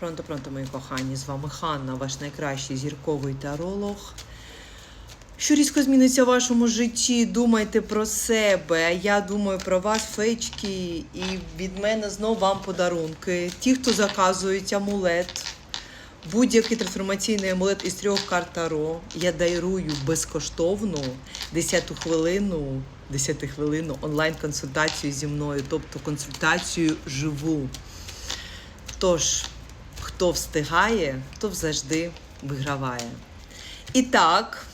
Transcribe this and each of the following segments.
Пронто, пронто, мої кохані, з вами Ханна, ваш найкращий зірковий таролог. Що різко зміниться в вашому житті? Думайте про себе. Я думаю про вас, фечки, і від мене знов вам подарунки. Ті, хто заказують амулет, будь-який трансформаційний амулет із трьох карт Таро, я дарую безкоштовну 10 хвилину, 10 хвилину онлайн-консультацію зі мною, тобто консультацію живу. Тож, хто встигає, то завжди виграває. І так,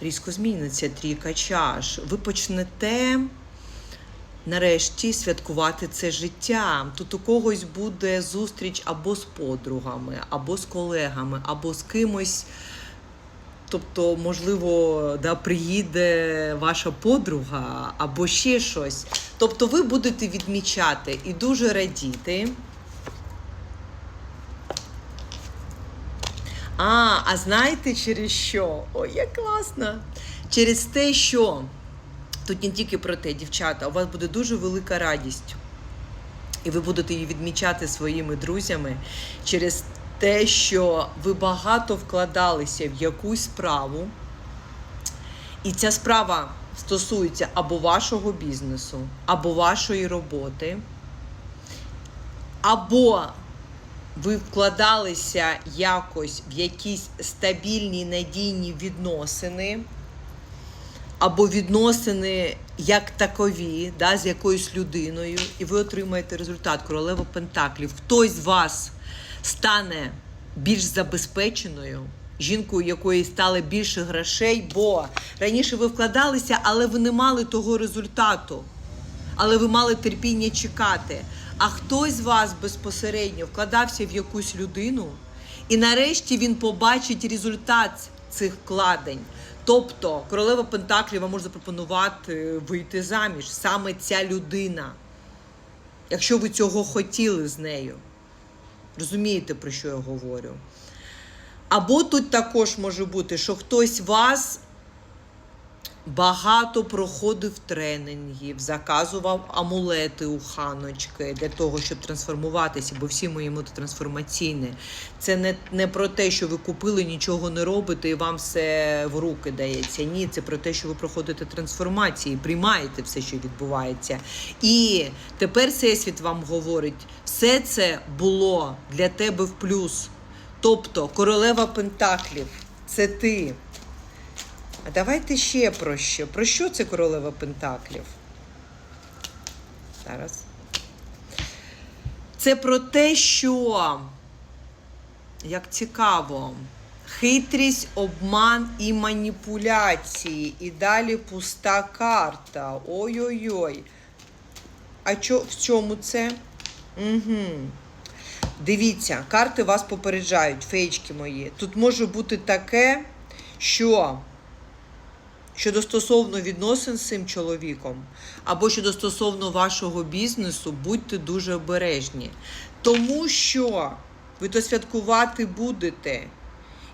різко зміниться трійка чаш. Ви почнете нарешті святкувати це життя. Тут у когось буде зустріч або з подругами, або з колегами, або з кимось. Тобто, можливо, да, приїде ваша подруга або ще щось. Тобто ви будете відмічати і дуже радіти. А, а знаєте через що? Ой, як класно! Через те, що тут не тільки про те, дівчата, у вас буде дуже велика радість. І ви будете її відмічати своїми друзями через те, що ви багато вкладалися в якусь справу, і ця справа стосується або вашого бізнесу, або вашої роботи, або ви вкладалися якось в якісь стабільні надійні відносини, або відносини як такові, да, з якоюсь людиною, і ви отримаєте результат королева Пентаклів. Хтось з вас стане більш забезпеченою, жінкою, якої стало більше грошей, бо раніше ви вкладалися, але ви не мали того результату. Але ви мали терпіння чекати. А хтось з вас безпосередньо вкладався в якусь людину, і нарешті він побачить результат цих вкладень. Тобто, королева Пентаклів вам може запропонувати вийти заміж саме ця людина, якщо ви цього хотіли з нею. Розумієте, про що я говорю? Або тут також може бути, що хтось вас багато проходив тренінгів, заказував амулети у ханочки для того, щоб трансформуватися, бо всі мої трансформаційне. Це не, не про те, що ви купили, нічого не робите і вам все в руки дається. Ні, це про те, що ви проходите трансформації, приймаєте все, що відбувається. І тепер Всесвіт вам говорить, все це було для тебе в плюс. Тобто королева Пентаклів це ти. А давайте ще про що. Про що це королева Пентаклів? Зараз. Це про те, що, як цікаво, хитрість, обман і маніпуляції. І далі пуста карта. Ой-ой-ой. А чо, в чому це? Угу. Дивіться, карти вас попереджають, феєчки мої. Тут може бути таке, що щодо стосовно відносин з цим чоловіком, або щодо стосовно вашого бізнесу, будьте дуже обережні. Тому що ви то святкувати будете,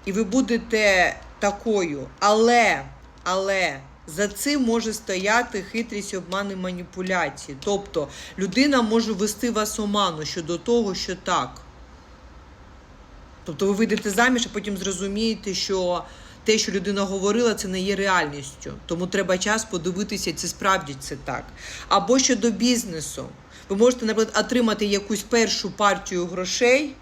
і ви будете такою, але, але. За цим може стояти хитрість, обман і маніпуляції. Тобто людина може вести вас оману щодо того, що так. Тобто ви вийдете заміж, а потім зрозумієте, що те, що людина говорила, це не є реальністю. Тому треба час подивитися, це справді це так. Або щодо бізнесу. Ви можете, наприклад, отримати якусь першу партію грошей.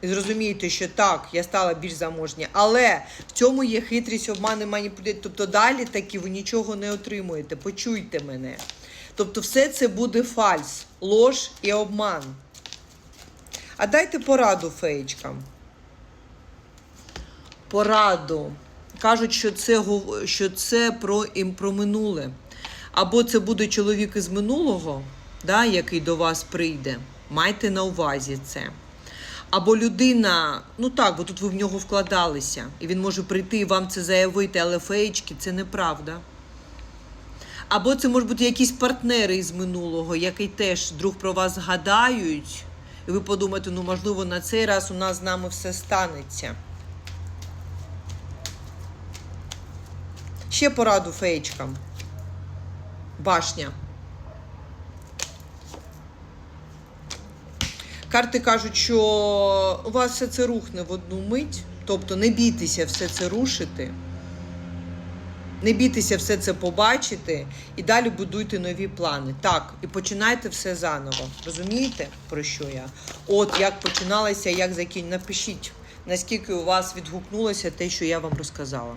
І зрозумієте, що так, я стала більш заможня, але в цьому є хитрість, обман і маніпуляція. Тобто далі таки ви нічого не отримуєте. Почуйте мене. Тобто, все це буде фальс, лож і обман. А дайте пораду феєчкам. Пораду. Кажуть, що це, що це про, про минуле. Або це буде чоловік із минулого, да, який до вас прийде. Майте на увазі це. Або людина, ну так, бо тут ви в нього вкладалися, і він може прийти і вам це заявити, але феєчки це неправда. Або це можуть бути якісь партнери із минулого, який теж друг про вас згадають, і ви подумаєте, ну можливо, на цей раз у нас з нами все станеться. Ще пораду феєчкам. Башня. Карти кажуть, що у вас все це рухне в одну мить, тобто не бійтеся все це рушити. Не бійтеся все це побачити і далі будуйте нові плани. Так, і починайте все заново. Розумієте, про що я? От як починалося, як закінчилося. Напишіть, наскільки у вас відгукнулося те, що я вам розказала.